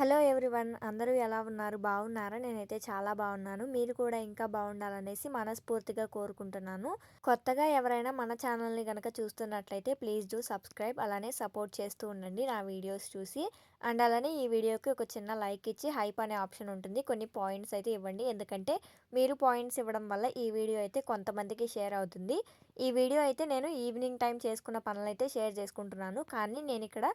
Hello everyone అందరూ ఎలా ఉన్నారు? బాగున్నారా? నేనైతే చాలా బాగున్నాను. మీరు కూడా ఇంకా బాగుండాలనేసి మనస్ఫూర్తిగా కోరుకుంటున్నాను. కొత్తగా ఎవరైనా మన ఛానల్ని కనుక చూస్తున్నట్లయితే ప్లీజ్ డూ సబ్స్క్రైబ్ అలానే సపోర్ట్ చేస్తూ ఉండండి నా వీడియోస్ చూసి. అండ్ అలానే ఈ వీడియోకి ఒక చిన్న లైక్ ఇచ్చి హైప్ అనే ఆప్షన్ ఉంటుంది. కొన్ని పాయింట్స్ అయితే ఇవ్వండి. ఎందుకంటే మీరు పాయింట్స్ ఇవ్వడం వల్ల ఈ వీడియో అయితే కొంతమందికి షేర్ అవుతుంది. ఈ వీడియో అయితే నేను ఈవినింగ్ టైం చేసుకున్న పనులు అయితే షేర్ చేసుకుంటున్నాను. కానీ నేను ఇక్కడ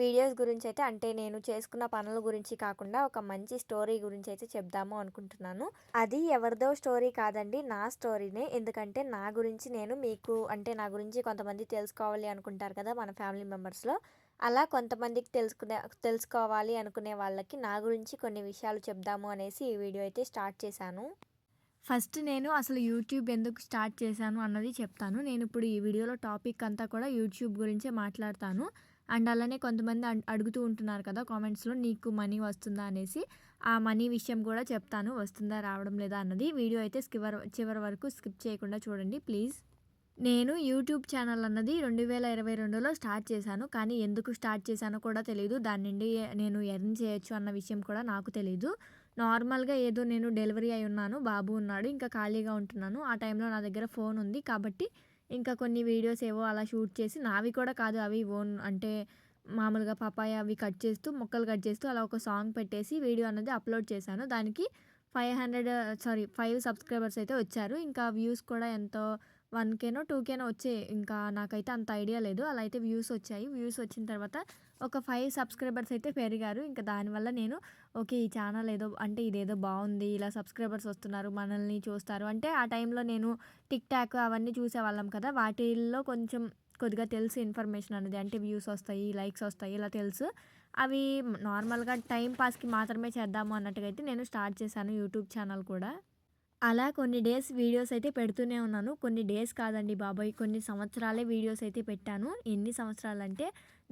వీడియోస్ గురించి అయితే అంటే నేను చేసుకున్న పనుల గురించి కాకుండా ఒక మంచి స్టోరీ గురించి అయితే చెప్దాము అనుకుంటున్నాను. అది ఎవరిదో స్టోరీ కాదండి నా స్టోరీనే. ఎందుకంటే నా గురించి నేను మీకు అంటే నా గురించి కొంతమంది తెలుసుకోవాలి అనుకుంటారు కదా మన ఫ్యామిలీ మెంబర్స్లో. అలా కొంతమందికి తెలుసుకునే తెలుసుకోవాలి అనుకునే వాళ్ళకి నా గురించి కొన్ని విషయాలు చెప్దాము అనేసి ఈ వీడియో అయితే స్టార్ట్ చేశాను. ఫస్ట్ నేను అసలు యూట్యూబ్ ఎందుకు స్టార్ట్ చేశాను అన్నది చెప్తాను. నేను ఇప్పుడు ఈ వీడియోలో టాపిక్ అంతా కూడా యూట్యూబ్ గురించే మాట్లాడతాను. అండ్ అలానే కొంతమంది అడుగుతూ ఉంటున్నారు కదా కామెంట్స్లో నీకు మనీ వస్తుందా? అనేసి. ఆ మనీ విషయం కూడా చెప్తాను. వస్తుందా రావడం లేదా అన్నది వీడియో అయితే స్కివర్ చివరి వరకు స్కిప్ చేయకుండా చూడండి ప్లీజ్. నేను యూట్యూబ్ ఛానల్ అన్నది రెండు వేల ఇరవై రెండులో స్టార్ట్ చేశాను. కానీ ఎందుకు స్టార్ట్ చేశానో కూడా తెలియదు దాని నుండి నేను ఎర్న్ చేయొచ్చు అన్న విషయం కూడా నాకు తెలియదు నార్మల్గా ఏదో నేను డెలివరీ అయి ఉన్నాను. బాబు ఉన్నాడు. ఇంకా ఖాళీగా ఉంటున్నాను. ఆ టైంలో నా దగ్గర ఫోన్ ఉంది కాబట్టి ఇంకా కొన్ని వీడియోస్ ఏవో అలా షూట్ చేసి నావి కూడా కాదు అవి ఓన్ అంటే మామూలుగా పపాయ అవి కట్ చేస్తూ మొక్కలు కట్ చేస్తూ అలా ఒక సాంగ్ పెట్టేసి వీడియో అనేది అప్లోడ్ చేశాను. దానికి five hundred sorry five subscribers అయితే వచ్చారు. ఇంకా వ్యూస్ కూడా ఎంతో వన్ కేనో టూ కేనో వచ్చే ఇంకా నాకైతే అంత ఐడియా లేదు. అలా అయితే వ్యూస్ వచ్చాయి. వ్యూస్ వచ్చిన తర్వాత ఒక ఫైవ్ సబ్స్క్రైబర్స్ అయితే పెరిగారు. ఇంకా దానివల్ల నేను ఓకే ఈ ఛానల్ ఏదో అంటే ఇదేదో బాగుంది ఇలా సబ్స్క్రైబర్స్ వస్తున్నారు మనల్ని చూస్తారు. అంటే ఆ టైంలో నేను టిక్ టాక్ అవన్నీ చూసేవాళ్ళం కదా. వాటిల్లో కొంచెం కొద్దిగా తెలుసు ఇన్ఫర్మేషన్ అనేది. అంటే వ్యూస్ వస్తాయి లైక్స్ వస్తాయి ఇలా తెలుసు. అవి నార్మల్గా టైం పాస్కి మాత్రమే చేద్దాము అన్నట్టుగా అయితే నేను స్టార్ట్ చేశాను యూట్యూబ్ ఛానల్ కూడా. అలా కొన్ని డేస్ వీడియోస్ అయితే పెడుతూనే ఉన్నాను. కొన్ని డేస్ కాదండి బాబాయ్. కొన్ని సంవత్సరాలే వీడియోస్ అయితే పెట్టాను. ఎన్ని సంవత్సరాలు అంటే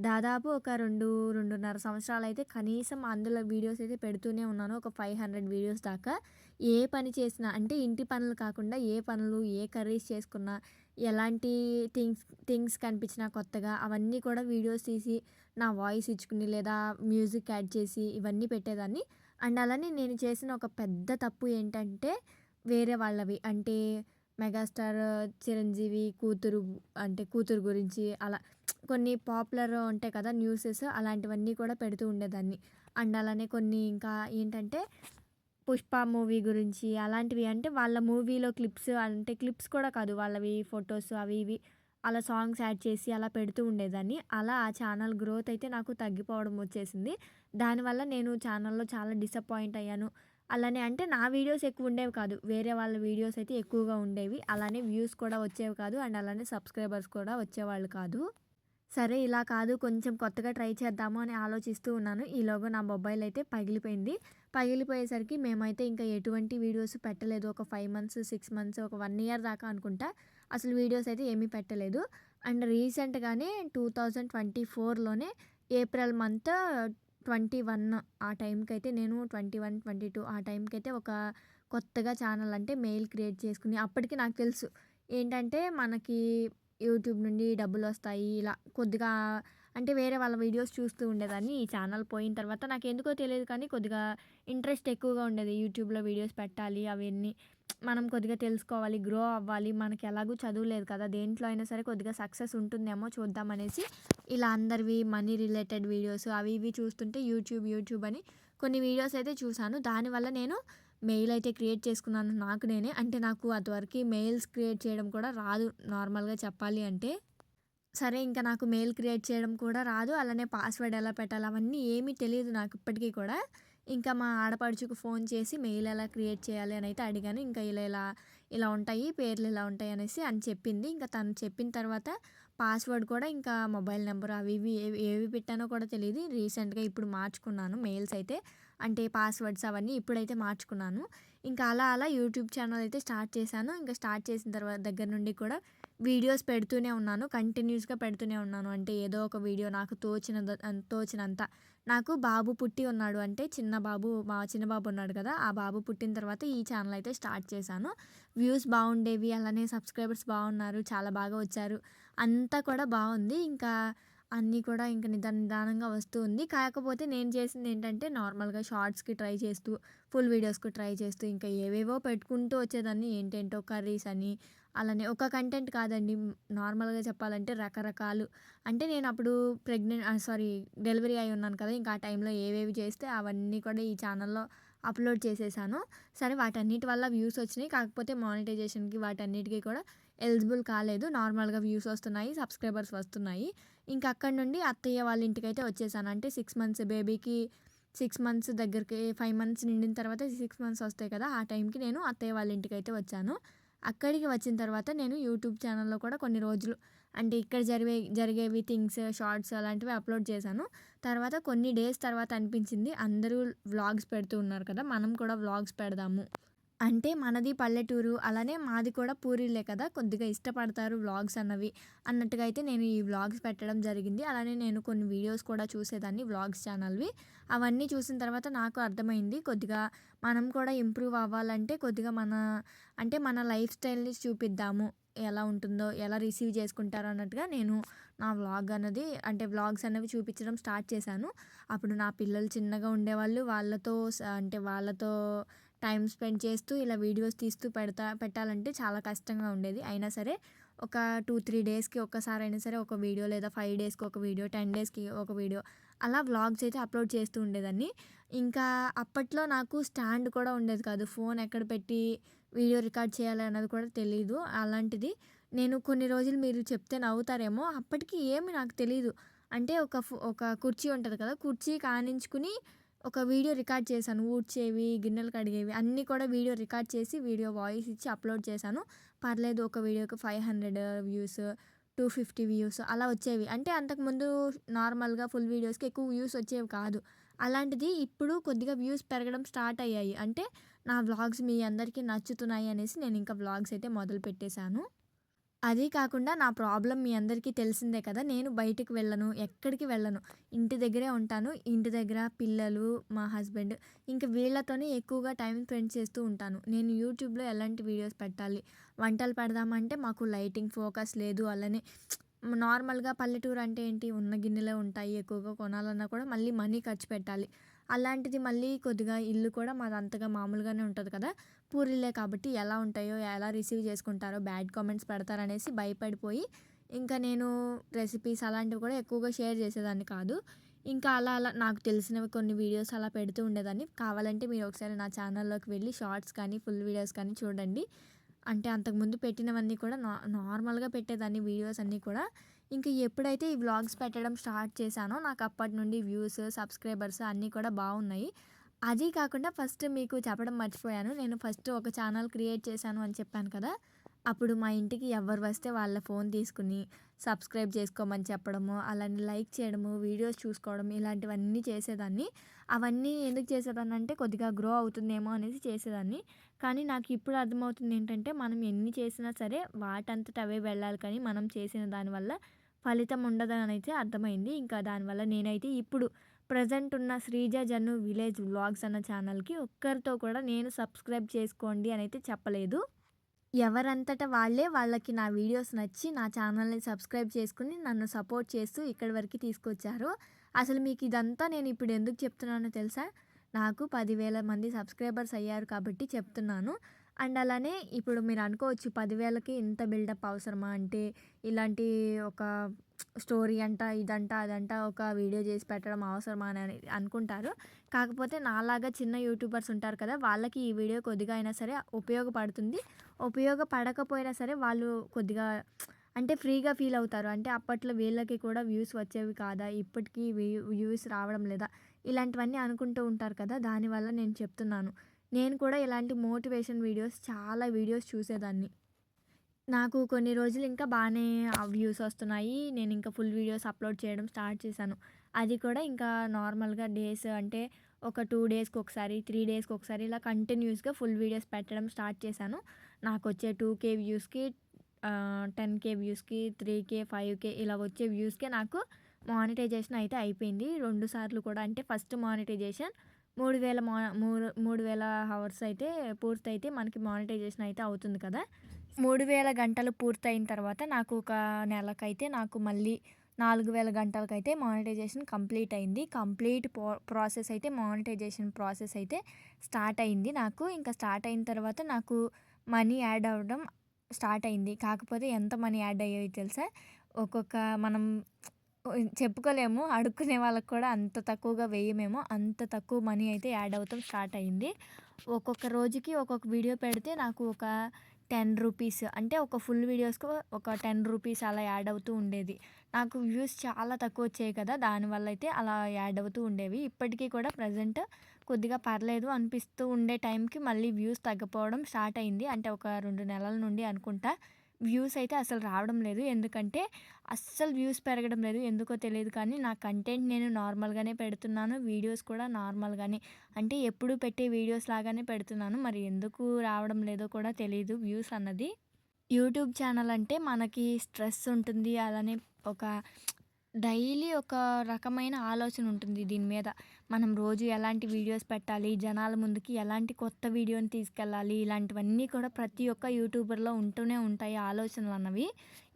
దాదాపు ఒక రెండు రెండున్నర సంవత్సరాలు అయితే కనీసం అందులో వీడియోస్ అయితే పెడుతూనే ఉన్నాను. ఒక ఫైవ్ హండ్రెడ్ వీడియోస్ దాకా. ఏ పని చేసినా అంటే ఇంటి పనులు కాకుండా ఏ పనులు ఏ కర్రీస్ చేసుకున్నా ఎలాంటి థింగ్స్ థింగ్స్ కనిపించినా కొత్తగా అవన్నీ కూడా వీడియోస్ తీసి నా వాయిస్ ఇచ్చుకుని లేదా మ్యూజిక్ యాడ్ చేసి ఇవన్నీ పెట్టేదాన్ని. అండ్ అలానే నేను చేసిన ఒక పెద్ద తప్పు ఏంటంటే వేరే వాళ్ళవి. అంటే మెగాస్టార్ చిరంజీవి కూతురు అంటే కూతురు గురించి అలా కొన్ని పాపులర్ ఉంటాయి కదా న్యూసెస్ అలాంటివన్నీ కూడా పెడుతూ ఉండేదాన్ని. అండ్ అలానే కొన్ని ఇంకా ఏంటంటే పుష్ప మూవీ గురించి అలాంటివి. అంటే వాళ్ళ మూవీలో క్లిప్స్ అంటే క్లిప్స్ కూడా కాదు వాళ్ళవి ఫొటోస్ అవి ఇవి అలా సాంగ్స్ యాడ్ చేసి అలా పెడుతూ ఉండేదాన్ని. అలా ఆ ఛానల్ గ్రోత్ అయితే నాకు తగ్గిపోవడం వచ్చేసింది. దానివల్ల నేను ఛానల్లో చాలా డిసప్పాయింట్ అయ్యాను. అలానే అంటే నా వీడియోస్ ఎక్కువ ఉండేవి కాదు. వేరే వాళ్ళ వీడియోస్ అయితే ఎక్కువగా ఉండేవి. అలానే వ్యూస్ కూడా వచ్చేవి కాదు. అండ్ అలానే సబ్స్క్రైబర్స్ కూడా వచ్చేవాళ్ళు కాదు. సరే ఇలా కాదు. కొంచెం కొత్తగా ట్రై చేద్దాము అని ఆలోచిస్తూ ఉన్నాను. ఈలోగా నా మొబైల్ అయితే పగిలిపోయింది. పగిలిపోయేసరికి మేమైతే ఇంకా ఎటువంటి వీడియోస్ పెట్టలేదు. ఒక ఫైవ్ మంత్స్ సిక్స్ మంత్స్ ఒక వన్ ఇయర్ దాకా అనుకుంటా అసలు వీడియోస్ అయితే ఏమీ పెట్టలేదు. అండ్ రీసెంట్గానే టూ థౌజండ్ ట్వంటీ ఫోర్లోనే ఏప్రిల్ మంత్ ట్వంటీ వన్ ఆ టైంకి అయితే నేను ట్వంటీ వన్ ట్వంటీ టూ ఆ టైంకి అయితే ఒక కొత్తగా ఛానల్ అంటే మెయిల్ క్రియేట్ చేసుకుని అప్పటికి నాకు తెలుసు. ఏంటంటే మనకి యూట్యూబ్ నుండి డబ్బులు వస్తాయి ఇలా కొద్దిగా అంటే వేరే వాళ్ళ వీడియోస్ చూస్తూ ఉండేదాన్ని. ఈ ఛానల్ పోయిన తర్వాత నాకు ఎందుకో తెలియదు కానీ కొద్దిగా ఇంట్రెస్ట్ ఎక్కువగా ఉండేది యూట్యూబ్లో వీడియోస్ పెట్టాలి అవన్నీ. మనం కొద్దిగా తెలుసుకోవాలి గ్రో అవ్వాలి. మనకి ఎలాగూ చదువులేదు కదా దేంట్లో అయినా సరే కొద్దిగా సక్సెస్ ఉంటుందేమో చూద్దామనేసి ఇలా అందరివి మనీ రిలేటెడ్ వీడియోస్ అవి ఇవి చూస్తుంటే యూట్యూబ్ యూట్యూబ్ అని కొన్ని వీడియోస్ అయితే చూశాను దానివల్ల నేను మెయిల్ అయితే క్రియేట్ చేసుకున్నాను నాకు నేనే. అంటే నాకు అదివరకు మెయిల్స్ క్రియేట్ చేయడం కూడా రాదు నార్మల్గా చెప్పాలి అంటే. సరే ఇంకా నాకు మెయిల్ క్రియేట్ చేయడం కూడా రాదు. అలానే పాస్వర్డ్ ఎలా పెట్టాలి అవన్నీ ఏమీ తెలియదు నాకు ఇప్పటికీ కూడా. ఇంకా మా ఆడపడుచుకు ఫోన్ చేసి మెయిల్ ఎలా క్రియేట్ చేయాలి అని అయితే అడిగాను. ఇంకా ఇలా ఇలా ఇలా ఉంటాయి పేర్లు ఇలా ఉంటాయి అనేసి అని చెప్పింది. ఇంకా తను చెప్పిన తర్వాత పాస్వర్డ్ కూడా ఇంకా మొబైల్ నెంబర్ అవి ఇవి ఏవి పెట్టానో కూడా తెలియదు రీసెంట్గా ఇప్పుడు మార్చుకున్నాను మెయిల్స్ అయితే. అంటే పాస్వర్డ్స్ అవన్నీ ఇప్పుడైతే మార్చుకున్నాను. ఇంకా అలా అలా యూట్యూబ్ ఛానల్ అయితే స్టార్ట్ చేశాను. ఇంకా స్టార్ట్ చేసిన తర్వాత దగ్గర నుండి కూడా వీడియోస్ పెడుతూనే ఉన్నాను. కంటిన్యూస్గా పెడుతూనే ఉన్నాను. అంటే ఏదో ఒక వీడియో నాకు తోచిన తోచినంత నాకు బాబు పుట్టి ఉన్నాడు అంటే చిన్న బాబు మా చిన్న బాబు ఉన్నాడు కదా ఆ బాబు పుట్టిన తర్వాత ఈ ఛానల్ అయితే స్టార్ట్ చేశాను వ్యూస్ బాగుండేవి అలానే సబ్స్క్రైబర్స్ బాగున్నారు చాలా బాగా వచ్చారు అంతా కూడా బాగుంది ఇంకా అన్నీ కూడా ఇంకా నిదాన నిదానంగా వస్తూ ఉంది. కాకపోతే నేను చేసింది ఏంటంటే నార్మల్‌గా షార్ట్స్‌కి ట్రై చేస్తూ, ఫుల్ వీడియోస్‌కి ట్రై చేస్తూ ఇంకా ఏవేవో పెట్టుకుంటూ వచ్చేదాన్ని. ఏంటేంటో కర్రీస్ అని, అలానే ఒక కంటెంట్ కాదండి. నార్మల్‌గా చెప్పాలంటే రకరకాలు. అంటే నేను అప్పుడు ప్రెగ్నెంట్ సారీ డెలివరీ అయి ఉన్నాను కదా! ఇంకా ఆ టైంలో ఏవేవి చేస్తే అవన్నీ కూడా ఈ ఛానల్‌లో అప్‌లోడ్ చేసేసాను. సరే వాటన్నిటి వల్ల వ్యూస్ వచ్చినాయి. కాకపోతే మానిటైజేషన్‌కి వాటన్నిటికి కూడా ఎలిజిబుల్ కాలేదు. నార్మల్‌గా వ్యూస్ వస్తున్నాయి. సబ్స్క్రైబర్స్ వస్తున్నాయి. ఇంక అక్కడి నుండి అత్తయ్య వాళ్ళ ఇంటికైతే వచ్చేసాను. అంటే సిక్స్ మంత్స్ బేబీకి సిక్స్ మంత్స్ దగ్గరికి ఫైవ్ మంత్స్ నిండిన తర్వాత సిక్స్ మంత్స్ వస్తాయి కదా! ఆ టైంకి నేను అత్తయ్య వాళ్ళ ఇంటికైతే వచ్చాను. అక్కడికి వచ్చిన తర్వాత నేను యూట్యూబ్ ఛానల్‌లో కూడా కొన్ని రోజులు అంటే ఇక్కడ జరిగే జరిగేవి థింగ్స్, షార్ట్స్ అలాంటివి అప్‌లోడ్ చేశాను. తర్వాత కొన్ని డేస్ తర్వాత అనిపించింది అందరూ వ్లాగ్స్ పెడుతూ ఉన్నారు కదా! మనం కూడా వ్లాగ్స్ పెడదాము. అంటే మనది పల్లెటూరు. అలానే మాది కూడా పూరీలే కదా! కొద్దిగా ఇష్టపడతారు వ్లాగ్స్ అన్నవి అన్నట్టుగా అయితే నేను ఈ వ్లాగ్స్ పెట్టడం జరిగింది. అలానే నేను కొన్ని వీడియోస్ కూడా చూసేదాన్ని వ్లాగ్స్ ఛానల్‌వి. అవన్నీ చూసిన తర్వాత నాకు అర్థమైంది కొద్దిగా మనం కూడా ఇంప్రూవ్ అవ్వాలంటే కొద్దిగా మన అంటే మన లైఫ్ స్టైల్‌ని చూపిద్దాము. ఎలా ఉంటుందో, ఎలా రిసీవ్ చేసుకుంటారో అన్నట్టుగా నేను నా వ్లాగ్ అన్నది అంటే వ్లాగ్స్ అనేవి చూపించడం స్టార్ట్ చేశాను. అప్పుడు నా పిల్లలు చిన్నగా ఉండేవాళ్ళు. వాళ్ళతో అంటే వాళ్ళతో టైం స్పెండ్ చేస్తూ ఇలా వీడియోస్ తీస్తూ పెడతా పెట్టాలంటే చాలా కష్టంగా ఉండేది. అయినా సరే ఒక 2, 3 డేస్‌కి ఒక్కసారి అయినా సరే ఒక వీడియో లేదా ఫైవ్ డేస్‌కి ఒక వీడియో, 10 డేస్‌కి ఒక వీడియో అలా వ్లాగ్స్ అయితే అప్‌లోడ్ చేస్తూ ఉండేదాన్ని. ఇంకా అప్పట్లో నాకు స్టాండ్ కూడా ఉండేది కాదు. ఫోన్ ఎక్కడ పెట్టి వీడియో రికార్డ్ చేయాలి అన్నది కూడా తెలియదు అలాంటిది నేను కొన్ని రోజులు మీరు చెప్తే నవ్వుతారేమో అప్పటికి ఏమి నాకు తెలియదు అంటే ఒక ఒక కుర్చీ ఉంటుంది కదా! కుర్చీ కానించుకుని ఒక వీడియో రికార్డ్ చేశాను. ఊడ్చేవి, గిన్నెలు కడిగేవి అన్నీ కూడా వీడియో రికార్డ్ చేసి వీడియో వాయిస్ ఇచ్చి అప్‌లోడ్ చేశాను. పర్లేదు ఒక వీడియోకి 500 వ్యూస్, 250 వ్యూస్ అలా వచ్చేవి. అంటే అంతకుముందు నార్మల్‌గా ఫుల్ వీడియోస్‌కి ఎక్కువ వ్యూస్ వచ్చేవి కాదు. అలాంటిది ఇప్పుడు కొద్దిగా వ్యూస్ పెరగడం స్టార్ట్ అయ్యాయి. అంటే నా వ్లాగ్స్ మీ అందరికీ నచ్చుతున్నాయి అనేసి నేను ఇంకా వ్లాగ్స్ అయితే మొదలుపెట్టేశాను. అదీ కాకుండా నా ప్రాబ్లం మీ అందరికీ తెలిసిందే కదా! నేను బయటికి వెళ్ళను. ఎక్కడికి వెళ్ళను. ఇంటి దగ్గరే ఉంటాను. ఇంటి దగ్గర పిల్లలు, మా హస్బెండ్ ఇంక వీళ్ళతోనే ఎక్కువగా టైం స్పెండ్ చేస్తూ ఉంటాను. నేను యూట్యూబ్‌లో ఎలాంటి వీడియోస్ పెట్టాలి, వంటలు పెడదామంటే మాకు లైటింగ్ ఫోకస్ లేదు. అలానే నార్మల్‌గా పల్లెటూరు అంటే ఏంటి ఉన్న గిన్నెలే ఉంటాయి. ఎక్కువగా కొనాలన్నా కూడా మళ్ళీ మనీ ఖర్చు పెట్టాలి. అలాంటిది మళ్ళీ కొద్దిగా ఇల్లు కూడా మాది అంతగా మామూలుగానే ఉంటుంది కదా! పూరిలే కాబట్టి ఎలా ఉంటాయో, ఎలా రిసీవ్ చేసుకుంటారో, బ్యాడ్ కామెంట్స్ పెడతారనేసి భయపడిపోయి ఇంకా నేను రెసిపీస్ అలాంటివి కూడా ఎక్కువగా షేర్ చేసేదాన్ని కాదు. ఇంకా అలా అలా నాకు తెలిసినవి కొన్ని వీడియోస్ అలా పెడుతూ ఉండేదాన్ని. కావాలంటే మీరు ఒకసారి నా ఛానల్‌లోకి వెళ్ళి షార్ట్స్ కానీ, ఫుల్ వీడియోస్ కానీ చూడండి. అంటే అంతకుముందు పెట్టినవన్నీ కూడా నా నార్మల్‌గా పెట్టేదాన్ని వీడియోస్ అన్నీ కూడా. ఇంకా ఎప్పుడైతే ఈ వ్లాగ్స్ పెట్టడం స్టార్ట్ చేశానో నాకు అప్పటి నుండి వ్యూస్, సబ్స్క్రైబర్స్ అన్నీ కూడా బాగున్నాయి. అదీ కాకుండా ఫస్ట్ మీకు చెప్పడం మర్చిపోయాను. నేను ఫస్ట్ ఒక ఛానల్ క్రియేట్ చేశాను అని చెప్పాను కదా! అప్పుడు మా ఇంటికి ఎవరు వస్తే వాళ్ళ ఫోన్ తీసుకుని సబ్స్క్రైబ్ చేసుకోమని చెప్పడము, అలానే లైక్ చేయడము, వీడియోస్ చూసుకోవడం ఇలాంటివన్నీ చేసేదాన్ని. అవన్నీ ఎందుకు చేసేదాన్ని అంటే కొద్దిగా గ్రో అవుతుందేమో అనేసి చేసేదాన్ని. కానీ నాకు ఇప్పుడు అర్థమవుతుంది ఏంటంటే మనం ఎన్ని చేసినా సరే వాటంతట అవే వెళ్ళాలి కానీ మనం చేసిన దానివల్ల ఫలితం ఉండదని అయితే అర్థమైంది. ఇంకా దానివల్ల నేనైతే ఇప్పుడు ప్రజెంట్ ఉన్న శ్రీజ జన్ను విలేజ్ వ్లాగ్స్ అన్న ఛానల్‌కి ఒక్కరితో కూడా నేను సబ్స్క్రైబ్ చేసుకోండి అని అయితే చెప్పలేదు. ఎవరంతట వాళ్ళే వాళ్ళకి నా వీడియోస్ నచ్చి నా ఛానల్‌ని సబ్స్క్రైబ్ చేసుకుని నన్ను సపోర్ట్ చేస్తూ ఇక్కడి వరకు తీసుకొచ్చారు. అసలు మీకు ఇదంతా నేను ఇప్పుడు ఎందుకు చెప్తున్నానో తెలుసా? నాకు పదివేల మంది సబ్స్క్రైబర్స్ అయ్యారు కాబట్టి చెప్తున్నాను. అండ్ అలానే ఇప్పుడు మీరు అనుకోవచ్చు పదివేలకి ఇంత బిల్డప్ అవసరమా? అంటే ఇలాంటి ఒక స్టోరీ అంట, ఇదంట, అదంట ఒక వీడియో చేసి పెట్టడం అవసరమా అని అనుకుంటారు. కాకపోతే నాలాగా చిన్న యూట్యూబర్స్ ఉంటారు కదా! వాళ్ళకి ఈ వీడియో కొద్దిగా అయినా సరే ఉపయోగపడుతుంది. ఉపయోగపడకపోయినా సరే వాళ్ళు కొద్దిగా అంటే ఫ్రీగా ఫీల్ అవుతారు. అంటే అప్పట్లో వీళ్ళకి కూడా వ్యూస్ వచ్చేవి కాదా? ఇప్పటికీ వ్యూస్ రావడం లేదా? ఇలాంటివన్నీ అనుకుంటూ ఉంటారు కదా! దానివల్ల నేను చెప్తున్నాను. నేను కూడా ఇలాంటి మోటివేషన్ వీడియోస్ చాలా వీడియోస్ చూసేదాన్ని. నాకు కొన్ని రోజులు ఇంకా బాగానే వ్యూస్ వస్తున్నాయి. నేను ఇంకా ఫుల్ వీడియోస్ అప్‌లోడ్ చేయడం స్టార్ట్ చేశాను. అది కూడా ఇంకా నార్మల్‌గా డేస్ అంటే ఒక టూ డేస్‌కి ఒకసారి, త్రీ డేస్‌కి ఒకసారి ఇలా కంటిన్యూస్‌గా ఫుల్ వీడియోస్ పెట్టడం స్టార్ట్ చేశాను. నాకు వచ్చే టూ కే వ్యూస్‌కి టెన్ కే వ్యూస్‌కి, త్రీ కే ఫైవ్ కే ఇలా వచ్చే వ్యూస్‌కే నాకు మానిటైజేషన్ అయితే అయిపోయింది. రెండు సార్లు కూడా అంటే ఫస్ట్ మానిటైజేషన్ మూడు వేల మా మూడు మూడు వేల హవర్స్ అయితే పూర్తయితే మనకి మానిటైజేషన్ అయితే అవుతుంది కదా! మూడు వేల గంటలు పూర్తయిన తర్వాత నాకు ఒక నెలకైతే నాకు మళ్ళీ నాలుగు వేల గంటలకైతే మానిటైజేషన్ కంప్లీట్ అయింది కంప్లీట్ ప్రాసెస్ అయితే మానిటైజేషన్ ప్రాసెస్ అయితే స్టార్ట్ అయింది నాకు ఇంకా స్టార్ట్ అయిన తర్వాత నాకు మనీ యాడ్ అవ్వడం స్టార్ట్ అయింది. కాకపోతే ఎంత మనీ యాడ్ అయ్యాయి తెలుసా? ఒక్కొక్క మనం చెప్పుకోలేము. అడుక్కునే వాళ్ళకి కూడా అంత తక్కువగా వేయమేమో. అంత తక్కువ మనీ అయితే యాడ్ అవుతాం స్టార్ట్ అయింది. ఒక్కొక్క రోజుకి ఒక్కొక్క వీడియో పెడితే నాకు ఒక టెన్ రూపీస్ అంటే ఒక ఫుల్ వీడియోస్కి ఒక టెన్ రూపీస్ అలా యాడ్ అవుతూ ఉండేది. నాకు వ్యూస్ చాలా తక్కువ వచ్చాయి కదా. దానివల్ల అయితే అలా యాడ్ అవుతూ ఉండేవి. ఇప్పటికీ కూడా ప్రజెంట్ కొద్దిగా పర్లేదు అనిపిస్తూ ఉండే టైంకి మళ్ళీ వ్యూస్ తగ్గిపోవడం స్టార్ట్ అయింది. అంటే ఒక రెండు నెలల నుండి అనుకుంటా వ్యూస్ అయితే అసలు రావడం లేదు. ఎందుకంటే అస్సలు వ్యూస్ పెరగడం లేదు. ఎందుకో తెలియదు కానీ నా కంటెంట్ నేను నార్మల్గానే పెడుతున్నాను. వీడియోస్ కూడా నార్మల్గానే. అంటే ఎప్పుడు పెట్టే వీడియోస్ లాగానే పెడుతున్నాను. మరి ఎందుకు రావడం లేదో కూడా తెలియదు వ్యూస్ అన్నది. యూట్యూబ్ ఛానల్ అంటే మనకి స్ట్రెస్ ఉంటుంది. అలానే ఒక డైలీ ఒక రకమైన ఆలోచన ఉంటుంది దీని మీద. మనం రోజు ఎలాంటి వీడియోస్ పెట్టాలి? జనాల ముందుకి ఎలాంటి కొత్త వీడియోని తీసుకెళ్ళాలి? ఇలాంటివన్నీ కూడా ప్రతి ఒక్క యూట్యూబర్లో ఉంటూనే ఉంటాయి ఆలోచనలు అన్నవి.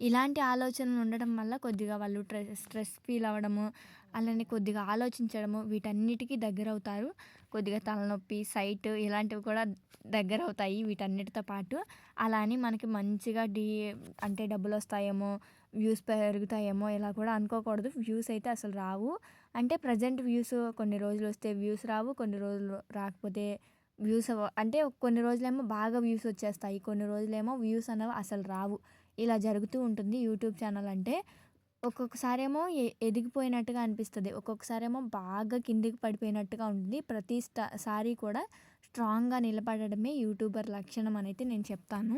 ఇలాంటి ఆలోచనలు ఉండడం వల్ల కొద్దిగా వాళ్ళు స్ట్రెస్ ఫీల్ అవ్వడము అలానే కొద్దిగా ఆలోచించడము వీటన్నిటికీ దగ్గర అవుతారు కొద్దిగా తలనొప్పి సైట్ ఇలాంటివి కూడా దగ్గర అవుతాయి వీటన్నిటితో పాటు. అలా అని మనకి మంచిగా డీ అంటే డబ్బులు వస్తాయేమో వ్యూస్ పెరుగుతాయేమో ఇలా కూడా అనుకోకూడదు. వ్యూస్ అయితే అసలు రావు. అంటే ప్రజెంట్ వ్యూస్ కొన్ని రోజులు వస్తే వ్యూస్ రావు కొన్ని రోజులు రాకపోతే వ్యూస్ అంటే కొన్ని రోజులేమో బాగా వ్యూస్ వచ్చేస్తాయి. కొన్ని రోజులేమో వ్యూస్ అనేవి అసలు రావు. ఇలా జరుగుతూ ఉంటుంది యూట్యూబ్ ఛానల్ అంటే. ఒక్కొక్కసారేమో ఎదిగిపోయినట్టుగా అనిపిస్తుంది. ఒక్కొక్కసారేమో బాగా కిందికి పడిపోయినట్టుగా ఉంటుంది. ప్రతి సారి కూడా స్ట్రాంగ్గా నిలబడడమే యూట్యూబర్ లక్షణం అని అయితే నేను చెప్తాను.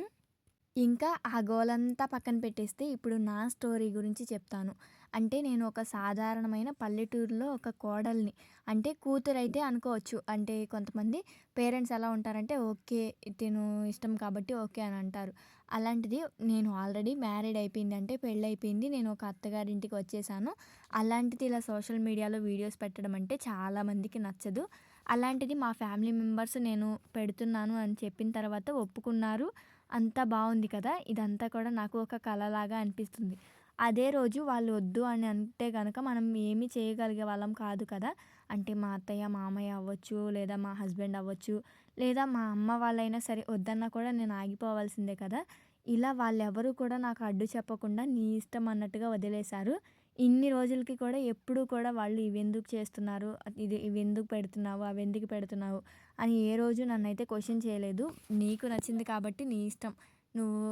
ఇంకా ఆ గోలంతా పక్కన పెట్టేస్తే ఇప్పుడు నా స్టోరీ గురించి చెప్తాను. అంటే నేను ఒక సాధారణమైన పల్లెటూరులో ఒక కోడల్ని అంటే కూతురు అయితే అనుకోవచ్చు. అంటే కొంతమంది పేరెంట్స్ ఎలా ఉంటారంటే ఓకే తిను ఇష్టం కాబట్టి ఓకే అని అంటారు. అలాంటిది నేను ఆల్రెడీ మ్యారీడ్ అయిపోయింది అంటే పెళ్ళి అయిపోయింది నేను ఒక అత్తగారింటికి వచ్చేసాను. అలాంటిది ఇలా సోషల్ మీడియాలో వీడియోస్ పెట్టడం అంటే చాలామందికి నచ్చదు. అలాంటిది మా ఫ్యామిలీ మెంబర్స్ నేను పెడుతున్నాను అని చెప్పిన తర్వాత ఒప్పుకున్నారు. అంతా బాగుంది కదా? ఇదంతా కూడా నాకు ఒక కళలాగా అనిపిస్తుంది. అదే రోజు వాళ్ళు వద్దు అని అంటే కనుక మనం ఏమీ చేయగలిగే వాళ్ళం కాదు కదా? అంటే మా అత్తయ్య మామయ్య అవ్వచ్చు లేదా మా హస్బెండ్ అవ్వచ్చు లేదా మా అమ్మ వాళ్ళైనా సరే వద్దన్నా కూడా నేను ఆగిపోవాల్సిందే కదా? ఇలా వాళ్ళెవరూ కూడా నాకు అడ్డు చెప్పకుండా నీ ఇష్టం అన్నట్టుగా వదిలేశారు. ఇన్ని రోజులకి కూడా ఎప్పుడూ కూడా వాళ్ళు ఇవి ఎందుకు చేస్తున్నారు ఇది ఇవి ఎందుకు పెడుతున్నావు? అవి ఎందుకు పెడుతున్నావు? అని ఏ రోజు నన్నైతే క్వశ్చన్ చేయలేదు. నీకు నచ్చింది కాబట్టి నీ ఇష్టం. నువ్వు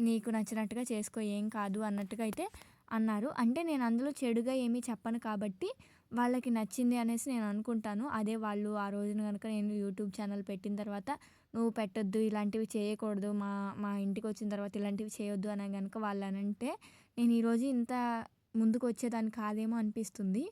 నీకు నచ్చినట్టుగా చేసుకో ఏం కాదు అన్నట్టుగా అయితే అన్నారు. అంటే నేను అందులో చెడుగా ఏమీ చెప్పను కాబట్టి వాళ్ళకి నచ్చింది అనేసి నేను అనుకుంటాను. అదే వాళ్ళు ఆ రోజున కనుక నేను యూట్యూబ్ ఛానల్ పెట్టిన తర్వాత నువ్వు పెట్టొద్దు ఇలాంటివి చేయకూడదు మా మా ఇంటికి వచ్చిన తర్వాత ఇలాంటివి చేయొద్దు అని కనుక వాళ్ళు అని అంటే నేను ఈరోజు ఇంత ముందుకు వచ్చేదాన్ని కాదేమో అనిపిస్తుంది.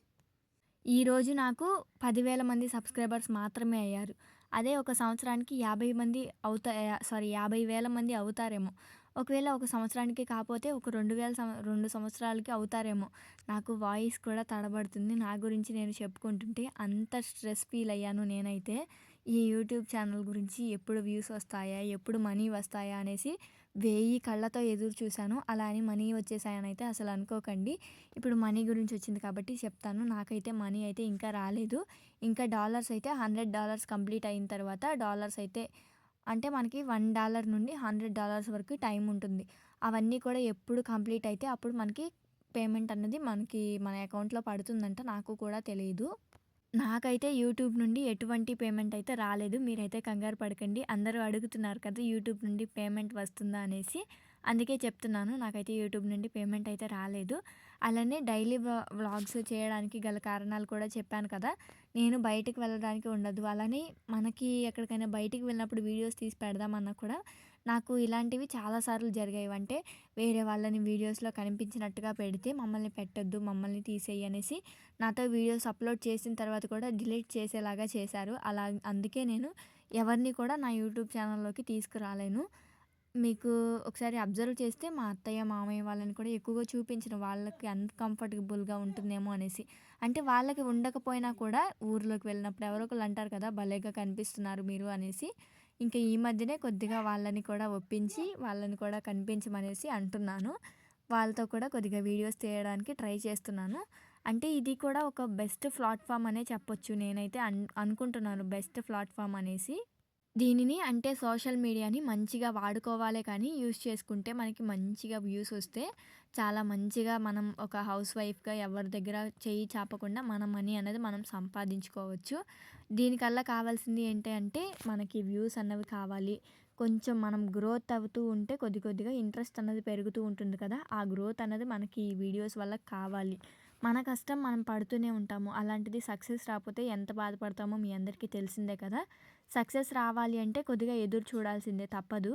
ఈరోజు నాకు పదివేల మంది సబ్స్క్రైబర్స్ మాత్రమే అయ్యారు. అదే ఒక సంవత్సరానికి యాభై మంది అవుతా సారీ యాభై వేల మంది అవుతారేమో. ఒకవేళ ఒక సంవత్సరానికి కాకపోతే ఒక రెండు వేల సం రెండు సంవత్సరాలకి అవుతారేమో. నాకు వాయిస్ కూడా తడబడుతుంది. నా గురించి నేను చెప్పుకుంటుంటే అంత స్ట్రెస్ ఫీల్ అయ్యాను నేనైతే. ఈ యూట్యూబ్ ఛానల్ గురించి ఎప్పుడు వ్యూస్ వస్తాయా ఎప్పుడు మనీ వస్తాయా అనేసి వేయి కళ్ళతో ఎదురు చూశాను. అలా అని మనీ వచ్చేసాయని అయితే అసలు అనుకోకండి. ఇప్పుడు మనీ గురించి వచ్చింది కాబట్టి చెప్తాను. నాకైతే మనీ అయితే ఇంకా రాలేదు. ఇంకా డాలర్స్ అయితే హండ్రెడ్ డాలర్స్ కంప్లీట్ అయిన తర్వాత డాలర్స్ అయితే అంటే మనకి వన్ డాలర్ నుండి హండ్రెడ్ డాలర్స్ వరకు టైం ఉంటుంది. అవన్నీ కూడా ఎప్పుడు కంప్లీట్ అయితే అప్పుడు మనకి పేమెంట్ అన్నది మనకి మన అకౌంట్లో పడుతుందంట. నాకు కూడా తెలియదు నాకైతే యూట్యూబ్ నుండి ఎటువంటి పేమెంట్ అయితే రాలేదు. మీరైతే కంగారు పడకండి. అందరూ అడుగుతున్నారు కదా యూట్యూబ్ నుండి పేమెంట్ వస్తుందా అనేసి. అందుకే చెప్తున్నాను నాకైతే యూట్యూబ్ నుండి పేమెంట్ అయితే రాలేదు. అలానే డైలీ వ్లాగ్స్ చేయడానికి గల కారణాలు కూడా చెప్పాను కదా. నేను బయటికి వెళ్ళడానికి ఉండదు. అలానే మనకి ఎక్కడికైనా బయటికి వెళ్ళినప్పుడు వీడియోస్ తీసి పెడదామన్నా కూడా నాకు ఇలాంటివి చాలాసార్లు జరిగాయి. అంటే వేరే వాళ్ళని వీడియోస్లో కనిపించినట్టుగా పెడితే మమ్మల్ని పెట్టొద్దు మమ్మల్ని తీసేయి అనేసి నాతో వీడియోస్ అప్లోడ్ చేసిన తర్వాత కూడా డిలీట్ చేసేలాగా చేశారు. అలా అందుకే నేను ఎవరిని కూడా నా యూట్యూబ్ ఛానల్లోకి తీసుకురాలేను. మీకు ఒకసారి అబ్జర్వ్ చేస్తే మా అత్తయ్య మామయ్య వాళ్ళని కూడా ఎక్కువగా చూపించిన వాళ్ళకి అన్కంఫర్టబుల్గా ఉంటుందేమో అనేసి. అంటే వాళ్ళకి ఉండకపోయినా కూడా ఊర్లోకి వెళ్ళినప్పుడు ఎవరో ఒకళ్ళు అంటారు కదా భలేగా కనిపిస్తున్నారు మీరు అనేసి. ఇంకా ఈ మధ్యనే కొద్దిగా వాళ్ళని కూడా ఒప్పించి వాళ్ళని కూడా కనిపించమనేసి అంటున్నాను. వాళ్ళతో కూడా కొద్దిగా వీడియోస్ తీయడానికి ట్రై చేస్తున్నాను. అంటే ఇది కూడా ఒక బెస్ట్ ప్లాట్ఫామ్ అనే చెప్పొచ్చు నేనైతే అన్ అనుకుంటున్నాను బెస్ట్ ప్లాట్ఫామ్ అనేసి. దీనిని అంటే సోషల్ మీడియాని మంచిగా వాడుకోవాలే కానీ యూస్ చేసుకుంటే మనకి మంచిగా వ్యూస్ వస్తే చాలా మంచిగా మనం ఒక హౌస్ వైఫ్గా ఎవరి దగ్గర చేయి చాపకుండా మన మనీ అనేది మనం సంపాదించుకోవచ్చు. దీనికల్లా కావాల్సింది ఏంటి అంటే మనకి వ్యూస్ అన్నవి కావాలి. కొంచెం మనం గ్రోత్ అవుతూ ఉంటే కొద్ది కొద్దిగా ఇంట్రెస్ట్ అన్నది పెరుగుతూ ఉంటుంది కదా ఆ గ్రోత్ అన్నది మనకి ఈ వీడియోస్ వల్ల కావాలి. మన కష్టం మనం పడుతూనే ఉంటాము. అలాంటిది సక్సెస్ రాకపోతే ఎంత బాధపడతామో మీ అందరికీ తెలిసిందే కదా. సక్సెస్ రావాలి అంటే కొద్దిగా ఎదురు చూడాల్సిందే తప్పదు.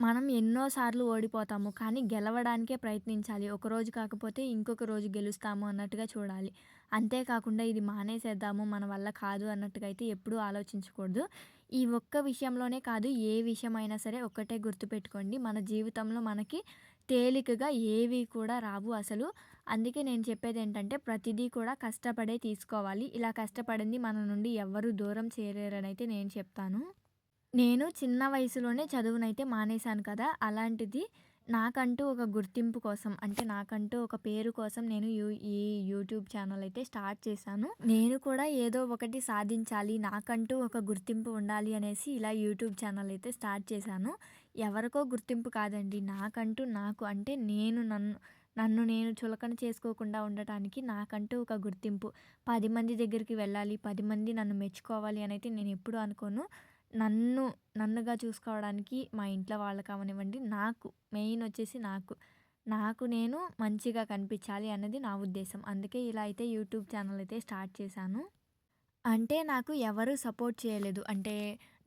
మనం ఎన్నోసార్లు ఓడిపోతాము కానీ గెలవడానికే ప్రయత్నించాలి. ఒకరోజు కాకపోతే ఇంకొక రోజు గెలుస్తాము అన్నట్టుగా చూడాలి. అంతేకాకుండా ఇది మానేసేద్దాము మన వల్ల కాదు అన్నట్టుగా అయితే ఎప్పుడూ ఆలోచించకూడదు. ఈ ఒక్క విషయంలోనే కాదు ఏ విషయమైనా సరే ఒక్కటే గుర్తుపెట్టుకోండి. మన జీవితంలో మనకి తేలికగా ఏవి కూడా రావు అసలు. అందుకే నేను చెప్పేది ఏంటంటే ప్రతిదీ కూడా కష్టపడే తీసుకోవాలి. ఇలా కష్టపడింది మన నుండి ఎవ్వరూ దూరం చేయలేరని అయితే నేను చెప్తాను. నేను చిన్న వయసులోనే చదువునైతే మానేశాను కదా అలాంటిది నాకంటూ ఒక గుర్తింపు కోసం అంటే నాకంటూ ఒక పేరు కోసం నేను యూ ఈ యూట్యూబ్ ఛానల్ అయితే స్టార్ట్ చేశాను. నేను కూడా ఏదో ఒకటి సాధించాలి నాకంటూ ఒక గుర్తింపు ఉండాలి అనేసి ఇలా యూట్యూబ్ ఛానల్ అయితే స్టార్ట్ చేశాను. ఎవరికో గుర్తింపు కాదండి నాకంటూ నాకు అంటే నేను నన్ను నన్ను నేను చులకన చేసుకోకుండా ఉండటానికి నాకంటూ ఒక గుర్తింపు. పది మంది దగ్గరికి వెళ్ళాలి పది మంది నన్ను మెచ్చుకోవాలి అని అయితే నేను ఎప్పుడూ అనుకోను. నన్ను నన్నుగా చూసుకోవడానికి మా ఇంట్లో వాళ్ళకి కావనివ్వండి నాకు మెయిన్ వచ్చేసి నాకు. నాకు నేను మంచిగా కనిపించాలి అన్నది నా ఉద్దేశం. అందుకే ఇలా అయితే యూట్యూబ్ ఛానల్ అయితే స్టార్ట్ చేశాను. అంటే నాకు ఎవరు సపోర్ట్ చేయలేదు. అంటే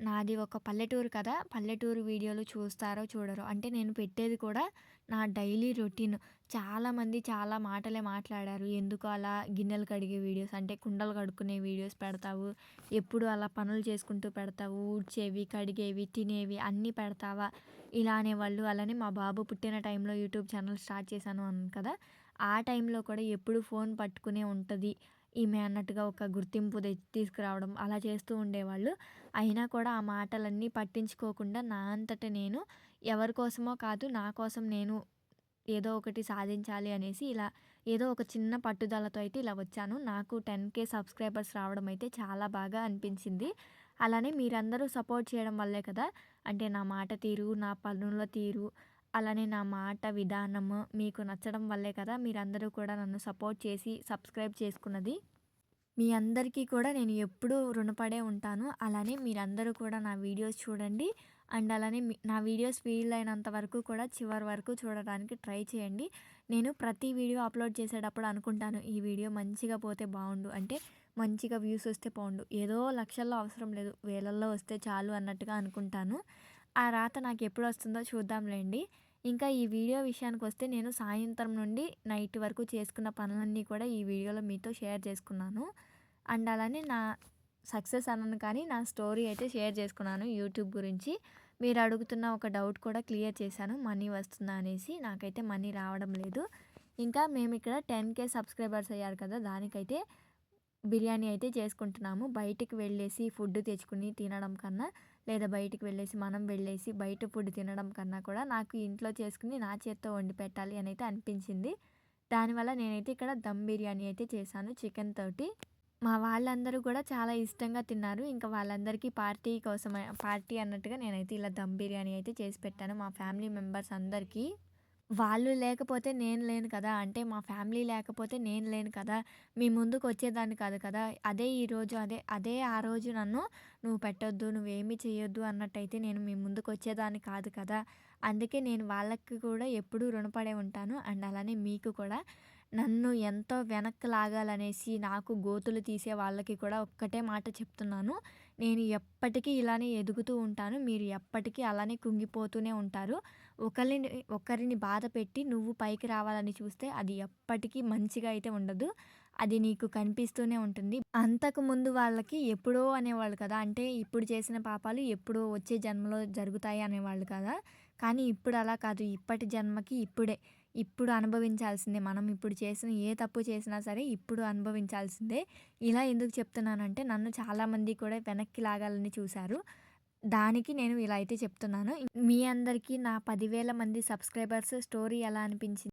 నాది ఒక పల్లెటూరు కదా పల్లెటూరు వీడియోలు చూస్తారో చూడరో. అంటే నేను పెట్టేది కూడా నా డైలీ రొటీన్. చాలామంది చాలా మాటలే మాట్లాడారు. ఎందుకు అలా గిన్నెలు కడిగే వీడియోస్? అంటే కుండలు కడుక్కునే వీడియోస్ పెడతావు. ఎప్పుడు అలా పనులు చేసుకుంటూ పెడతావు? ఊడ్చేవి కడిగేవి తినేవి అన్నీ పెడతావా? ఇలా అనేవాళ్ళు. అలానే మా బాబు పుట్టిన టైంలో యూట్యూబ్ ఛానల్ స్టార్ట్ చేశాను అను కదా. ఆ టైంలో కూడా ఎప్పుడు ఫోన్ పట్టుకునే ఉంటుంది. ఈమె అన్నట్టుగా ఒక గుర్తింపు తీసుకురావడం. అలా చేస్తూ ఉండేవాళ్ళు. అయినా కూడా ఆ మాటలన్నీ పట్టించుకోకుండా నా అంతట నేను ఎవరి కోసమో కాదు నా కోసం నేను ఏదో ఒకటి సాధించాలి అనేసి ఇలా ఏదో ఒక చిన్న పట్టుదలతో అయితే ఇలా వచ్చాను. నాకు టెన్ కే సబ్స్క్రైబర్స్ రావడం అయితే చాలా బాగా అనిపించింది. అలానే మీరందరూ సపోర్ట్ చేయడం వల్లే కదా అంటే నా మాట తీరు నా పనుల తీరు అలానే నా మాట విధానము మీకు నచ్చడం వల్లే కదా మీరందరూ కూడా నన్ను సపోర్ట్ చేసి సబ్స్క్రైబ్ చేసుకున్నది. మీ అందరికీ కూడా నేను ఎప్పుడూ రుణపడే ఉంటాను. అలానే మీరందరూ కూడా నా వీడియోస్ చూడండి. అండ్ అలానే నా వీడియోస్ వీలైనంత వరకు కూడా చివరి వరకు చూడడానికి ట్రై చేయండి. నేను ప్రతి వీడియో అప్లోడ్ చేసేటప్పుడు అనుకుంటాను ఈ వీడియో మంచిగా పోతే బాగుండు. అంటే మంచిగా వ్యూస్ వస్తే బాగుండు ఏదో లక్షల్లో అవసరం లేదు. వేలల్లో వస్తే చాలు అన్నట్టుగా అనుకుంటాను. ఆ రాత నాకు ఎప్పుడు వస్తుందో చూద్దాంలేండి. ఇంకా ఈ వీడియో విషయానికి వస్తే నేను సాయంత్రం నుండి నైట్ వరకు చేసుకున్న పనులన్నీ కూడా ఈ వీడియోలో మీతో షేర్ చేసుకున్నాను. అండ్ అలానే నా సక్సెస్ అన్నాను కానీ నా స్టోరీ అయితే షేర్ చేసుకున్నాను యూట్యూబ్ గురించి. మీరు అడుగుతున్న ఒక డౌట్ కూడా క్లియర్ చేశాను. మనీ వస్తుందా అనేసి నాకైతే మనీ రావడం లేదు. ఇంకా మేము ఇక్కడ టెన్ కే సబ్స్క్రైబర్స్ అయ్యారు కదా దానికైతే బిర్యానీ అయితే చేసుకుంటున్నాము. బయటికి వెళ్ళేసి ఫుడ్ తెచ్చుకుని తినడం కన్నా లేదా బయటికి వెళ్ళేసి మనం వెళ్ళేసి బయట ఫుడ్ తినడం కన్నా కూడా నాకు ఇంట్లో చేసుకుని నా చేత్తో వండి పెట్టాలి అని అయితే అనిపించింది దానివల్ల నేనైతే ఇక్కడ దమ్ బిర్యానీ అయితే చేశాను చికెన్ తోటి. మా వాళ్ళందరూ కూడా చాలా ఇష్టంగా తిన్నారు. ఇంకా వాళ్ళందరికీ పార్టీ కోసం పార్టీ అన్నట్టుగా నేనైతే ఇలా దమ్ బిర్యానీ అయితే చేసి పెట్టాను మా ఫ్యామిలీ మెంబర్స్ అందరికీ. వాళ్ళు లేకపోతే నేను లేను కదా అంటే మా ఫ్యామిలీ లేకపోతే నేను లేను కదా మీ ముందుకు వచ్చేదాన్ని కాదు కదా అదే ఈరోజు అదే అదే ఆ రోజు నన్ను నువ్వు పెట్టొద్దు నువ్వేమీ చేయొద్దు అన్నట్టయితే నేను మీ ముందుకు వచ్చేదాన్ని కాదు కదా. అందుకే నేను వాళ్ళకి కూడా ఎప్పుడూ రుణపడే ఉంటాను. అండ్ అలానే మీకు కూడా. నన్ను ఎంతో వెనక్కి లాగాలనేసి నాకు గోతులు తీసే వాళ్ళకి కూడా ఒక్కటే మాట చెప్తున్నాను. నేను ఎప్పటికీ ఇలానే ఎదుగుతూ ఉంటాను. మీరు ఎప్పటికీ అలానే కుంగిపోతూనే ఉంటారు. ఒకరిని ఒకరిని బాధ పెట్టి నువ్వు పైకి రావాలని చూస్తే అది ఎప్పటికీ మంచిగా అయితే ఉండదు. అది నీకు కనిపిస్తూనే ఉంటుంది. అంతకు ముందు వాళ్ళకి ఎప్పుడో అనేవాళ్ళు కదా. అంటే ఇప్పుడు చేసిన పాపాలు ఎప్పుడో వచ్చే జన్మలో జరుగుతాయి అనేవాళ్ళు కదా. కానీ ఇప్పుడు అలా కాదు. ఇప్పటి జన్మకి ఇప్పుడే. ఇప్పుడు అనుభవించాల్సిందే మనం ఇప్పుడు చేసిన ఏ తప్పు చేసినా సరే ఇప్పుడు అనుభవించాల్సిందే ఇలా ఎందుకు చెప్తున్నానంటే నన్ను చాలామంది కూడా వెనక్కి లాగాలని చూశారు దానికి నేను ఇలా అయితే చెప్తున్నాను. మీ అందరికీ నా పదివేల మంది సబ్స్క్రైబర్స్ స్టోరీ ఎలా అనిపించింది?